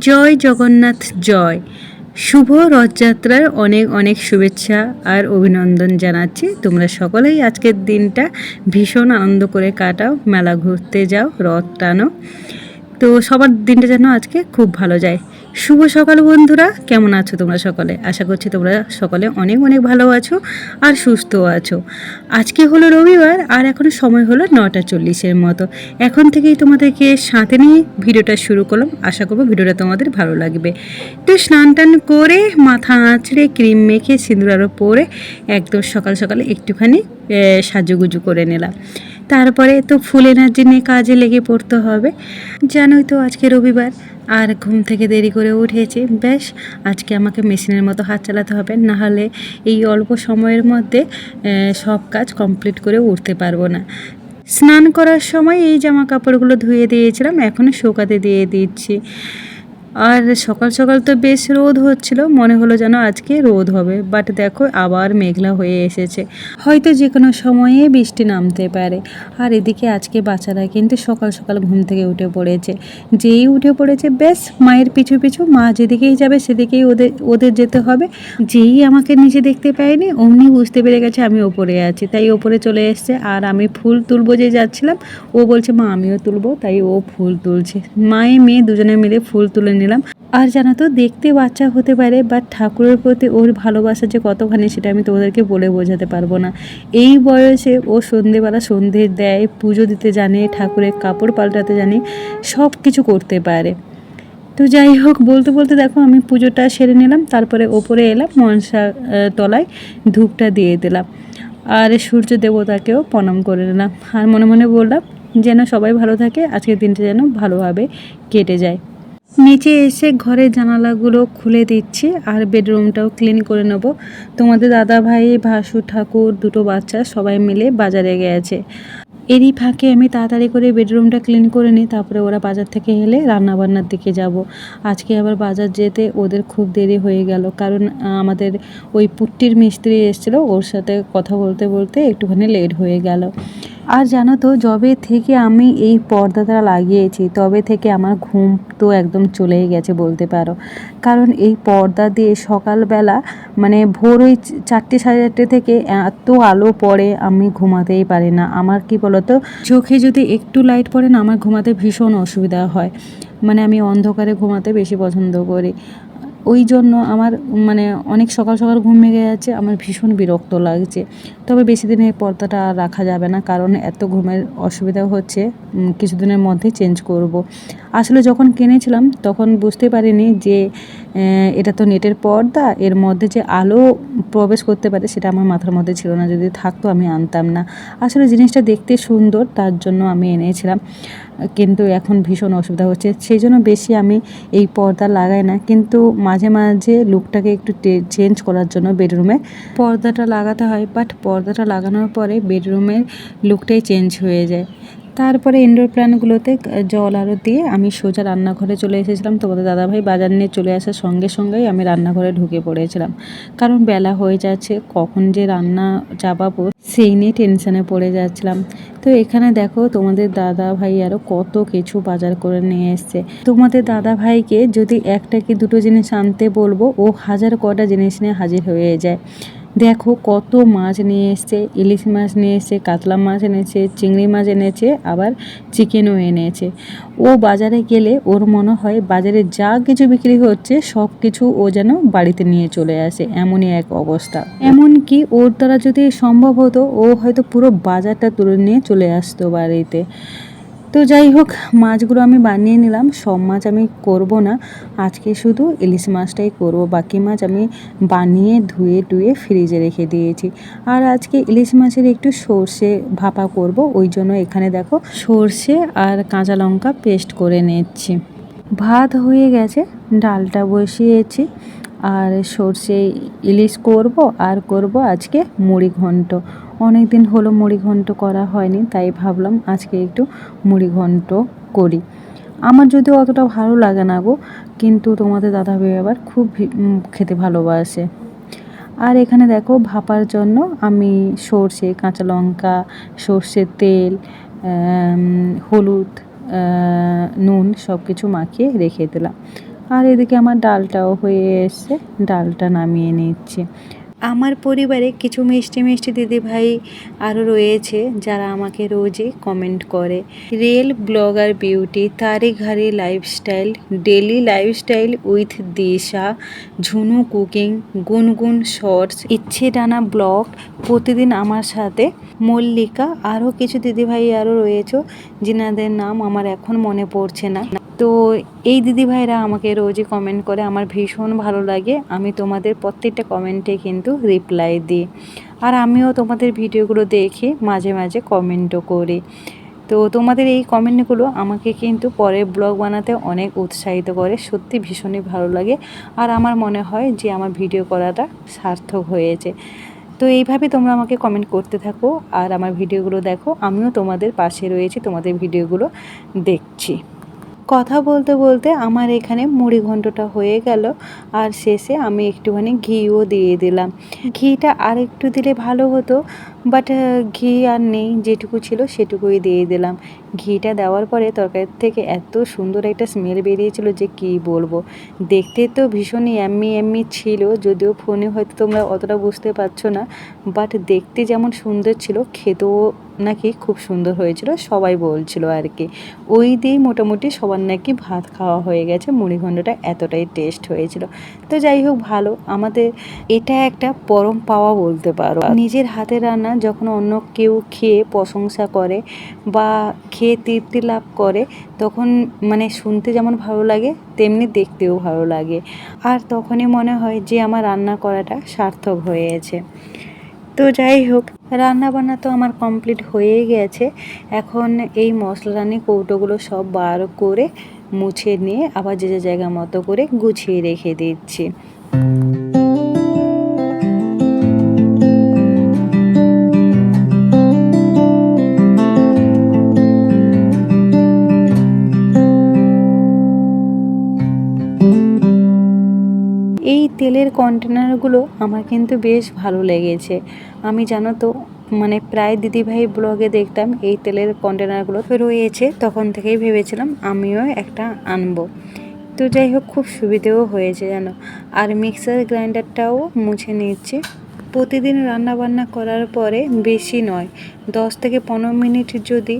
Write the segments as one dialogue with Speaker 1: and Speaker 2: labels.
Speaker 1: জয় জগন্নাথ, জয়। শুভ রথযাত্রার অনেক অনেক শুভেচ্ছা আর অভিনন্দন জানাচ্ছি। তোমরা সকলেই আজকের দিনটা ভীষণ আনন্দ করে কাটাও, মেলা ঘুরতে যাও, রথ টানো। তো সবার দিনটা যেন আজকে খুব ভালো যায়। শুভ সকাল বন্ধুরা, কেমন আছো তোমরা সকলে? আশা করছি তোমরা সকলে অনেক অনেক ভালো আছো আর সুস্থ আছো। আজকে হলো রবিবার আর এখন সময় হলো নটা চল্লিশের মতো। এখন থেকেই তোমাদেরকে সাথে নিয়ে ভিডিওটা শুরু করলাম। আশা করব ভিডিওটা তোমাদের ভালো লাগবে। তো স্নান টান করে মাথা আঁচড়ে, ক্রিম মেখে, সিঁদুর আরও পরে একদম সকাল সকালে একটুখানি সাজুগুজু করে নিলাম। তারপরে তো ফুল এনার্জি নিয়ে কাজে লেগে পড়তে হবে। জানোই তো আজকে রবিবার, আর ঘুম থেকে দেরি করে উঠেছি। বেশ, আজকে আমাকে মেশিনের মতো হাত চালাতে হবে না হলে এই অল্প সময়ের মধ্যে সব কাজ কমপ্লিট করে উঠতে পারব না। স্নান করার সময় এই জামা কাপড়গুলো ধুয়ে দিয়েছিলাম, এখনও শুকাতে দিয়ে দিচ্ছি। আর সকাল সকাল তো বেশ রোদ হচ্ছিল, মনে হলো যেন আজকে রোদ হবে বাট দেখো আবার মেঘলা হয়ে এসেছে। হয়তো যে কোনো সময়ে বৃষ্টি নামতে পারে। আর এদিকে আজকে বাচ্চারা কিন্তু সকাল সকাল ঘুম থেকে উঠে পড়েছে। যেই উঠে পড়েছে বেশ মায়ের পিছু পিছু, মা যেদিকেই যাবে সেদিকেই ওদের ওদের যেতে হবে। যেই আমাকে নিচে দেখতে পায়নি, অমনি বুঝতে পেরে গেছে আমি ওপরে আছি। তাই ওপরে চলে এসছে আর আমি ফুল তুলবো যে যাচ্ছিলাম, ও বলছে, মা, আমিও তুলবো। তাই ও ফুল তুলছে। মায়ে মেয়ে দুজনে মিলে ফুল তুলে নিলাম। আর জানো তো, দেখতে বাচ্চা হতে পারে বাট ঠাকুরের প্রতি ওর ভালোবাসা যে কতখানি সেটা আমি তোমাদেরকে বলে বোঝাতে পারব না। এই বয়সে ও সন্ধেবেলা সন্ধে দেয়, পুজো দিতে জানে, ঠাকুরের কাপড় পাল্টাতে জানে সব কিছু করতে পারে। তো যাই হোক, বলতে বলতে দেখো, আমি পুজোটা সেরে নিলাম, তারপরে ওপরে এলাম, মনসা তলায় ধূপটা দিয়ে দিলাম। আর সূর্য দেবতাকেও প্রণাম করে নিলাম। আর মনে মনে বললাম, যেন সবাই ভালো থাকে, আজকের দিনটা যেন ভালোভাবে কেটে যায়। নিচে এসে ঘরের জানালাগুলো খুলে দিচ্ছি আর বেডরুমটাও ক্লিন করে নেব। তোমাদের দাদা ভাই ভাসু ঠাকুর দুটো বাচ্চা সবাই মিলে বাজারে গেছে। এরই ফাঁকে আমি তাড়াতাড়ি করে বেডরুমটা ক্লিন করে নিই, তারপরে ওরা বাজার থেকে এলে রান্নাবান্নার দিকে যাব। আজকে আবার বাজার যেতে ওদের খুব দেরি হয়ে গেল, কারণ আমাদের ওই পুট্টির মিস্ত্রি এসেছিল, ওর সাথে কথা বলতে বলতে একটুখানি লেট হয়ে গেল। আর জানো তো, যবে থেকে আমি এই পর্দাটা লাগিয়েছি, তবে থেকে আমার ঘুম তো একদম চলেই গেছে বলতে পারো। কারণ এই পর্দা দিয়ে সকালবেলা মানে ভোর ওই চারটে, সাড়ে চারটে থেকে এত আলো পড়ে, আমি ঘুমাতেই পারি না। আমার কি বলতো চোখে যদি একটু লাইট পড়ে না, আমার ঘুমাতে ভীষণ অসুবিধা হয়। মানে আমি অন্ধকারে ঘুমাতে বেশি পছন্দ করি। ওই জন্য আমার মানে অনেক সকাল সকাল ঘুম ভেঙে যাচ্ছে, আমার ভীষণ বিরক্ত লাগছে। তবে বেশি দিন এই পর্দাটা আর রাখা যাবে না, কারণ এত ঘুমের অসুবিধা হচ্ছে কিছুদিনের মধ্যে চেঞ্জ করব। আসলে যখন কিনেছিলাম, তখন বুঝতে পারিনি যে এটা তো নেটের পর্দা, এর মধ্যে যে আলো প্রবেশ করতে পারে সেটা আমার মাথার মধ্যে ছিল না, যদি থাকতো আমি আনতাম না। আসলে জিনিসটা দেখতে সুন্দর, তার জন্য আমি এনেছিলাম। কিন্তু এখন ভীষণ অসুবিধা হচ্ছে, সেই জন্য বেশি আমি এই পর্দা লাগাই না। কিন্তু মাঝে মাঝে লুকটাকে একটু চেঞ্জ করার জন্য বেডরুমে পর্দাটা লাগাতে হয় বাট পর্দাটা লাগানোর পরে বেডরুমের লুকটাই চেঞ্জ হয়ে যায়। তারপরে ইনডোর প্ল্যানগুলোতে জল আরও দিয়ে আমি সোজা রান্নাঘরে চলে এসেছিলাম। তোমাদের দাদাভাই বাজার নিয়ে চলে আসার সঙ্গে সঙ্গেই আমি রান্নাঘরে ঢুকে পড়েছিলাম। কারণ বেলা হয়ে যাচ্ছে, কখন যে রান্না চাপাবো, সেই নিয়ে টেনশনে পড়ে যাচ্ছিলাম। তো এখানে দেখো, তোমাদের দাদা ভাই আরও কত কিছু বাজার করে নিয়ে এসছে। তোমাদের দাদা ভাইকে যদি একটা কি দুটো জিনিস আনতে বলব, ও হাজার কটা জিনিস নিয়ে হাজির হয়ে যায়। দেখো কত মাছ নিয়ে এসছে, ইলিশ মাছ নিয়ে এসছে, কাতলা মাছ এনেছে চিংড়ি মাছ এনেছে আবার চিকেনও এনেছে ও বাজারে গেলে ওর মনে হয় বাজারে যা কিছু বিক্রি হচ্ছে, সব কিছু ও যেন বাড়িতে নিয়ে চলে আসে। এমনই এক অবস্থা। এমনকি ওর দ্বারা যদি সম্ভব হতো, ও হয়তো পুরো বাজারটা তুলে নিয়ে চলে আসতো বাড়িতে। তো যাই হোক, মাছগুলো আমি বানিয়ে নিলাম। সব মাছ আমি করব না। আজকে শুধু ইলিশ মাছটাই করব। বাকি মাছ আমি বানিয়ে ধুয়ে টুয়ে ফ্রিজে রেখে দিয়েছি। আর আজকে ইলিশ মাছের একটু সর্ষে ভাপা করব। ওই জন্য এখানে দেখো সর্ষে আর কাঁচা লঙ্কা পেস্ট করে নিচ্ছি। ভাত হয়ে গেছে। ডালটা বসিয়েছি। আর সর্ষে ইলিশ করব আর করব আজকে মুড়ি ঘন্ট। অনেক দিন হলো মুড়ি ঘন্ট করা হয়নি, তাই ভাবলাম আজকে একটু মুড়ি ঘন্ট করি। আমার যদিও অতটা ভালো লাগে না গো, কিন্তু তোমাদের দাদা ভাই আবার খুব খেতে ভালোবাসে। আর এখানে দেখো ভাপার জন্য আমি সর্ষে, কাঁচা লঙ্কা, সর্ষের তেল হলুদ নুন সব কিছু মাখিয়ে রেখে দিলাম। আর এদিকে আমার ডালটাও হয়ে এসছে। ডালটা নামিয়ে নিচ্ছে। আমার পরিবারে কিছু মিষ্টি মিষ্টি দিদি ভাই আরও রয়েছে যারা আমাকে রোজই কমেন্ট করে। রিয়েল ব্লগার বিউটি তারি ঘারি lifestyle daily lifestyle with Disha, Jhunu cooking, Gungun shorts, Ichhe Dana blog, প্রতিদিন আমার সাথে মল্লিকা, আরও কিছু দিদিভাই আরও রয়েছে, যিনাদের নাম আমার এখন মনে পড়ছে না। তো এই দিদিভাইরা আমাকে রোজই কমেন্ট করে, আমার ভীষণ ভালো লাগে। আমি তোমাদের প্রত্যেকটা কমেন্টে কিন্তু রিপ্লাই দিই। আর আমিও তোমাদের ভিডিওগুলো দেখে মাঝে মাঝে কমেন্টও করি। তো তোমাদের এই কমেন্টগুলো আমাকে কিন্তু পরে ব্লগ বানাতে অনেক উৎসাহিত করে, সত্যি ভীষণই ভালো লাগে। আর আমার মনে হয় যে আমার ভিডিও করাটা সার্থক হয়েছে। তো এইভাবে তোমরা আমাকে কমেন্ট করতে থাকো, আর আমার ভিডিওগুলো দেখো। আমিও তোমাদের পাশে রয়েছি, তোমাদের ভিডিওগুলো দেখছি। কথা বলতে বলতে আমার এখানে মুড়ি ঘন্টটা হয়ে গেল। আর শেষে আমি একটুখানি ঘিও দিয়ে দিলাম। ঘিটা আর একটু দিলে ভালো হতো। বাট ঘি আর নেই, যেটুকু ছিল সেটুকুই দিয়ে দিলাম। ঘিটা দেওয়ার পরে তরকারির থেকে এত সুন্দর একটা স্মেল বেরিয়েছিল যে কি বলব। দেখতে তো ভীষণই এমনি এমনি ছিল, যদিও ফোনে হয়তো তোমরা অতটা বুঝতে পারছ না। বাট দেখতে যেমন সুন্দর ছিল, খেতেও নাকি খুব সুন্দর হয়েছিল, সবাই বলছিল আর কি। ওই দিয়েই মোটামুটি সবার নাকি ভাত খাওয়া হয়ে গেছে মুড়িঘণ্ডটা এতটাই টেস্ট হয়েছিল। তো যাই হোক, ভালো। আমাদের এটা একটা পরম পাওয়া বলতে পারো। নিজের হাতে রান্না যখন অন্য কেউ খেয়ে প্রশংসা করে বা খেয়ে তৃপ্তি লাভ করে, তখন মানে শুনতে যেমন ভালো লাগে, তেমনি দেখতেও ভালো লাগে। আর তখনই মনে হয় যে আমার রান্না করাটা সার্থক হয়েছে তো যাই হোক রান্না বান্না তো আমার কমপ্লিট হয়েই গেছে। এখন এই মশলাদানি কৌটোগুলো সব বার করে মুছে নিয়ে আবার যে যে জায়গা মতো করে গুছিয়ে রেখে দিচ্ছি। কন্টেনারগুলো আমার কিন্তু বেশ ভালো লেগেছে। আমি জানো তো মানে প্রায় দিদিভাই ব্লগে দেখতাম এই তেলের কন্টেনারগুলো রয়েছে, তখন থেকেই ভেবেছিলাম আমিও একটা আনব। তো যাই হোক, খুব সুবিধেও হয়েছে জানো। আর মিক্সার গ্রাইন্ডারটাও মুছে নিচ্ছে প্রতিদিন রান্না বান্না করার পরে বেশি নয়, দশ থেকে পনেরো মিনিট যদি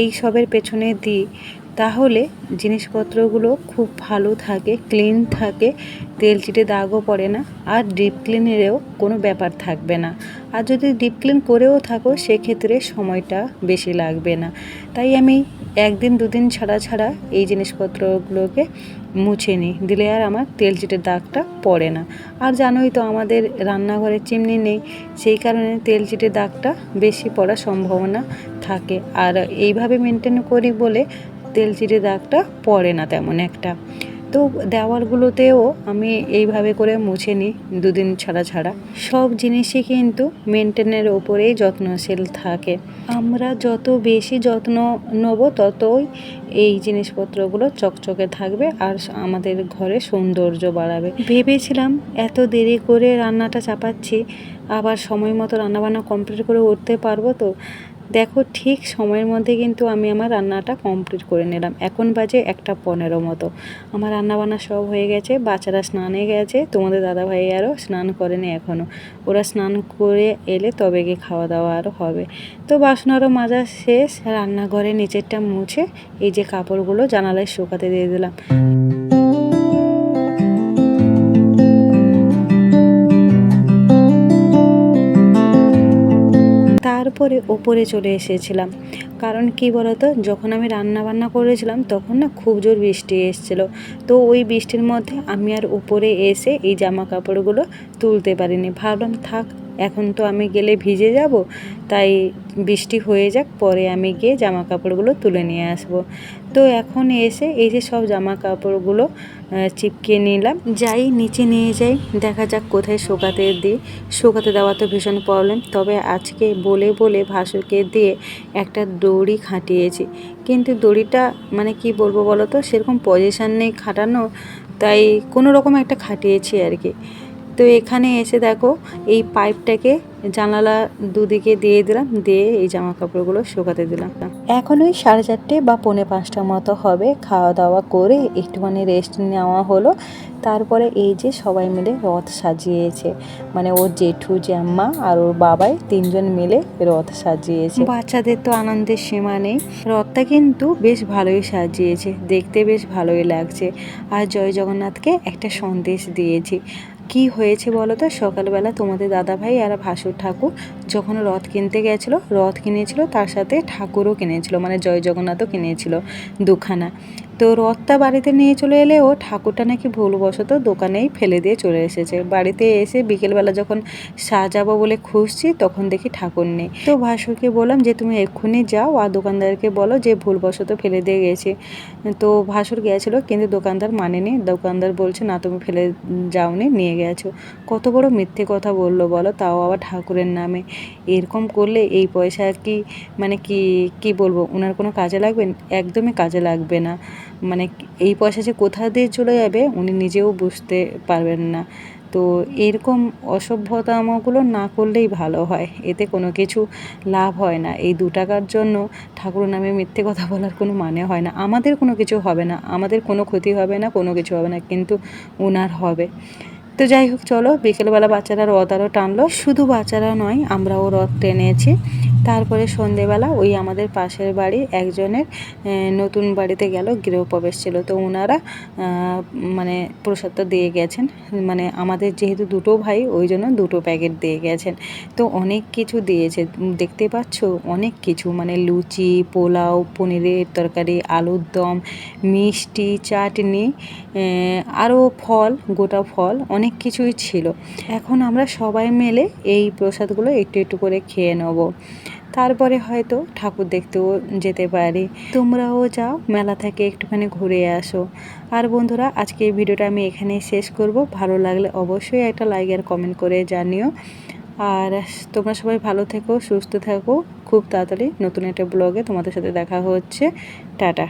Speaker 1: এই সবের পেছনে দিই তাহলে জিনিসপত্রগুলো খুব ভালো থাকে ক্লিন থাকে, তেল চিটে দাগও পড়ে না, আর ডিপ ক্লিনেরও কোনো ব্যাপার থাকবে না। আর যদি ডিপ ক্লিন করেও থাকো, সেক্ষেত্রে সময়টা বেশি লাগবে না। তাই আমি একদিন, দুদিন ছাড়া ছাড়া এই জিনিসপত্রগুলোকে মুছে নিই। দিলে আর আমার তেল চিটের দাগটা পড়ে না। আর জানোই তো আমাদের রান্নাঘরে চিমনি নেই, সেই কারণে তেল চিটের দাগটা বেশি পড়ার সম্ভাবনা থাকে। আর এইভাবে মেনটেন করি বলে তেল চিটে দাগটা পড়ে না তেমন একটা। তো দেওয়ালগুলোতেও আমি এইভাবে করে মুছে নিই দুদিন ছাড়া ছাড়া। সব জিনিসই কিন্তু মেনটেনের ওপরেই যত্নশীল থাকে। আমরা যত বেশি যত্ন নেব ততই এই জিনিসপত্রগুলো চকচকে থাকবে আর আমাদের ঘরে সৌন্দর্য বাড়াবে। ভেবেছিলাম এত দেরি করে রান্নাটা চাপাচ্ছি, আবার সময় মতো রান্নাবান্না কমপ্লিট করে উঠতে পারব তো। দেখো, ঠিক সময়ের মধ্যে কিন্তু আমি আমার রান্নাটা কমপ্লিট করে নিলাম। এখন বাজে একটা পনেরো মতো। আমার রান্নাবান্না সব হয়ে গেছে, বাচ্চারা স্নানে গেছে, তোমাদের দাদাভাই আরও স্নান করেনি এখনও ওরা স্নান করে এলে তবে গিয়ে খাওয়া দাওয়া আরও হবে। তো বাসন আরও মাজা শেষ রান্নাঘরে নিচেরটা মুছে এই যে কাপড়গুলো জানালায় শুকাতে দিয়ে দিলাম। তারপরে ওপরে চলে এসেছিলাম। কারণ কি বলতো, যখন আমি রান্না বান্না করেছিলাম, তখন না খুব জোর বৃষ্টি এসেছিল। তো ওই বৃষ্টির মধ্যে আমি আর উপরে এসে এই জামা কাপড়গুলো তুলতে পারিনি। ভাবলাম থাক এখন তো আমি গেলে ভিজে যাব, তাই বৃষ্টি হয়ে যাক, পরে আমি গিয়ে জামা কাপড়গুলো তুলে নিয়ে আসব। তো এখন এসে এই যে সব জামা কাপড়গুলো চিপকে নিলাম। যাই, নিচে নিয়ে যাই, দেখা যাক কোথায় শোকাতে দিই। শোকাতে দেওয়া তো ভীষণ প্রবলেম তবে আজকে বলে বলে ভাসুরকে দিয়ে একটা দড়ি খাটিয়েছি। কিন্তু দড়িটা মানে কি বলব বলো তো সেরকম পজিশান নেই খাটানো তাই কোনো রকম একটা খাটিয়েছি আর কি। তো এখানে এসে দেখো, এই পাইপটাকে জানালা দুদিকে দিয়ে দিলাম, দিয়ে এই জামা কাপড়গুলো শুকাতে দিলাম। এখন ওই সাড়ে চারটে বা পৌনে পাঁচটার মতো হবে খাওয়া দাওয়া করে একটুখানি রেস্ট নেওয়া হলো। তারপরে এই যে সবাই মিলে রথ সাজিয়েছে মানে ওর জেঠু, জ্যাম্মা আর ওর বাবাই তিনজন মিলে রথ সাজিয়েছে। বাচ্চাদের তো আনন্দের সীমা নেই। রথটা কিন্তু বেশ ভালোই সাজিয়েছে, দেখতে বেশ ভালোই লাগছে। আর জয় জগন্নাথকে একটা সন্দেশ দিয়েছি। কি হয়েছে বলো তো? সকালবেলা তোমাদের দাদাভাই আর ভাসুর ঠাকুর যখন রথ কিনতে গেছিল, রথ কিনেছিল, তার সাথে ঠাকুরও কিনেছিল মানে জয় জগন্নাথও কিনেছিল দুখানা। তো রথটা বাড়িতে নিয়ে চলে এলে ও ঠাকুরটা নাকি ভুলবশত দোকানেই ফেলে দিয়ে চলে এসেছে। বাড়িতে এসে বিকেলবেলা যখন সাজাবো বলে খুঁজছি, তখন দেখি ঠাকুর নেই। তো ভাসুরকে বললাম যে, তুমি এক্ষুনি যাও আর দোকানদারকে বলো যে, ভুলবশত ফেলে দিয়ে গেছে। তো ভাসুর গিয়েছিল, কিন্তু দোকানদার মানেনি। দোকানদার বলছে, না, তুমি ফেলে যাওনি, নিয়ে গেছো। কত বড় মিথ্যে কথা বলল বলো, তাও আবার ঠাকুরের নামে। এরকম করলে এই পয়সা কি মানে কি কি বলব ওনার কোনো কাজে লাগবে? একদমই কাজে লাগবে না। মানে এই পয়সা যে কোথা দিয়ে চলে যাবে উনি নিজেও বুঝতে পারবেন না। তো এরকম অসভ্যতামগুলো না করলেই ভালো হয়। এতে কোনো কিছু লাভ হয় না। এই দু টাকার জন্য ঠাকুর নামে মিথ্যে কথা বলার কোনো মানে হয় না। আমাদের কোনো কিছু হবে না। আমাদের কোনো ক্ষতি হবে না, কোনো কিছু হবে না, কিন্তু ওনার হবে। তো যাই হোক, চলো বিকেলবেলা বাচ্চারা রথ আরও টানলো। শুধু বাচ্চারা নয়, আমরাও রথ টেনেছি। তারপরে সন্ধেবেলা ওই আমাদের পাশের বাড়ি একজনের নতুন বাড়িতে গেল, গৃহপ্রবেশ ছিল। তো ওনারা মানে প্রসাদটা দিয়ে গেছেন। মানে আমাদের যেহেতু দুটো ভাই, ওই জন্য দুটো প্যাকেট দিয়ে গেছেন। তো অনেক কিছু দিয়েছে। দেখতে পাচ্ছ? অনেক কিছু। মানে লুচি, পোলাও, পনিরের তরকারি, আলুর দম, মিষ্টি, চাটনি আরও ফল, গোটা ফল, অনেক কিছুই ছিল। এখন আমরা সবাই মিলে এই প্রসাদগুলো একটু একটু করে খেয়ে নেব। তারপরে হয়তো ঠাকুর দেখতেও যেতে পারি। তোমরাও যাও, মেলা থেকে একটুখানি ঘুরে আসো। আর বন্ধুরা, আজকে এই ভিডিওটা আমি এখানেই শেষ করব। ভালো লাগলে অবশ্যই একটা লাইক আর কমেন্ট করে জানিও। আর তোমরা সবাই ভালো থেকো, সুস্থ থাকো। খুব তাড়াতাড়ি নতুন একটা ব্লগে তোমাদের সাথে দেখা হচ্ছে। টাটা।